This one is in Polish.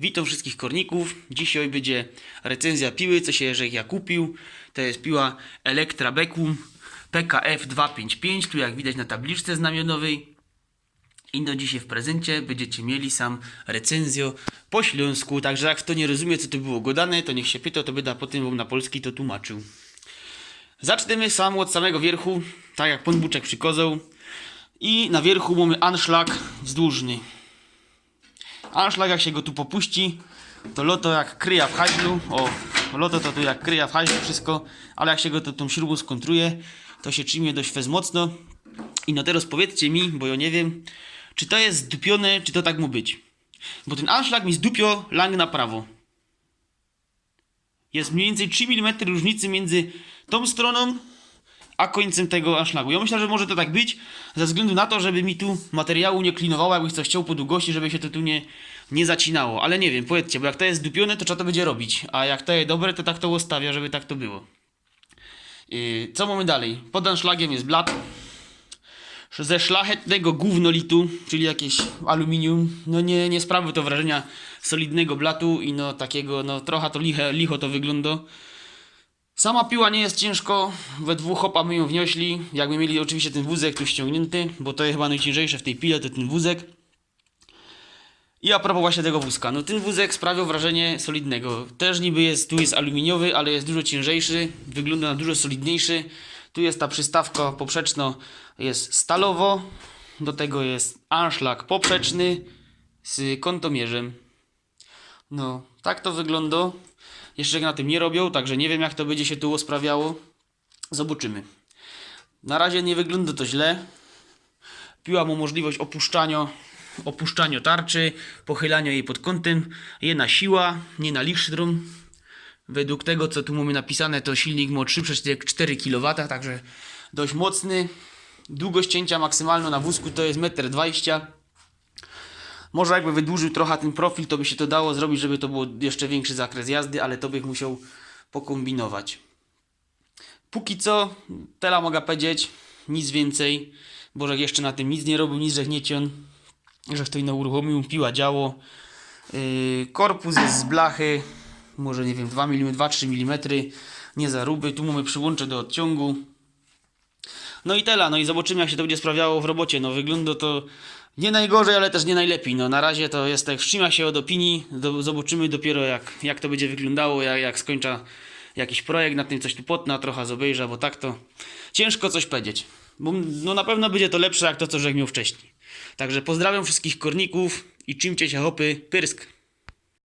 Witam wszystkich korników. Dzisiaj będzie recenzja piły, co się że ja kupił. To jest piła Elektra Beckum PKF 255, tu jak widać na tabliczce znamionowej. I do dzisiaj w prezencie będziecie mieli sam recenzję po śląsku. Także jak kto nie rozumie, co tu było godane, to niech się pyta, to będę potem wam na polski to tłumaczył. Zaczniemy sam od samego wierchu, tak jak pan Buczek przykozał. I na wierchu mamy anszlag wzdłużny. Anszlag jak się go tu popuści, to loto jak kryja w haźlu. O, loto to tu jak kryja w haźlu wszystko, ale jak się go to tą śrubą skontruje, to się trzymie dość fez mocno. I no teraz powiedzcie mi, bo ja nie wiem, czy to jest zdupione, czy to tak mu być. Bo ten anszlag mi zdupio lang na prawo. Jest mniej więcej 3 mm różnicy między tą stroną a końcem tego anszlagu. Ja myślę, że może to tak być, ze względu na to, żeby mi tu materiału nie klinowało, jakbyś coś chciał po długości, żeby się to tu nie, nie zacinało. Ale nie wiem, powiedzcie, bo jak to jest dupione, to trzeba to będzie robić. A jak to jest dobre, to tak to ustawia, żeby tak to było. Yy, co mamy dalej? Pod anszlagiem jest blat. Ze szlachetnego gównolitu, czyli jakieś aluminium. No nie, nie sprawi to wrażenia solidnego blatu i no takiego, no trochę to liche, licho to wygląda. Sama piła nie jest ciężko, we dwóch hopa my ją wnieśli. Jakby mieli oczywiście ten wózek tu ściągnięty, bo to jest chyba najciężejsze w tej pile, to ten wózek. I a propos właśnie tego wózka, no ten wózek sprawiał wrażenie solidnego. Też niby jest, tu jest aluminiowy, ale jest dużo ciężejszy, wygląda na dużo solidniejszy. Tu jest ta przystawka poprzeczno, jest stalowo, do tego jest anszlag poprzeczny z kątomierzem. No, tak to wygląda. Jeszcze na tym nie robią, także nie wiem jak to będzie się tu sprawiało. Zobaczymy. Na razie nie wygląda to źle. Piła mu możliwość opuszczania, opuszczania tarczy, pochylania jej pod kątem. Jedna siła, nie na lichtrum. Według tego co tu mamy napisane to silnik ma 3,4 kW, także dość mocny. Długość cięcia maksymalna na wózku to jest 1,20 m. Może jakby wydłużył trochę ten profil, to by się to dało zrobić, żeby to było jeszcze większy zakres jazdy, ale to bych musiał pokombinować. Póki co, tela mogę powiedzieć, nic więcej, bo że jeszcze na tym nic nie robił, nic że nie cion, że to ino uruchomił, piła działo. Yy, korpus jest z blachy, może nie wiem, 2 mm, 2-3 mm, nie zaruby. Tu mamy przyłącze do odciągu. No i tela, no i zobaczymy jak się to będzie sprawiało w robocie. No wygląda to nie najgorzej, ale też nie najlepiej. No na razie to jest tak, wstrzyma się od opinii, do, zobaczymy dopiero jak, jak to będzie wyglądało, jak, jak skończę jakiś projekt, na tym coś tu potna, trochę zobejrzę, bo tak to ciężko coś powiedzieć. Bo no na pewno będzie to lepsze jak to, co żeś miał wcześniej. Także pozdrawiam wszystkich korników i czymcie się hopy, pyrsk.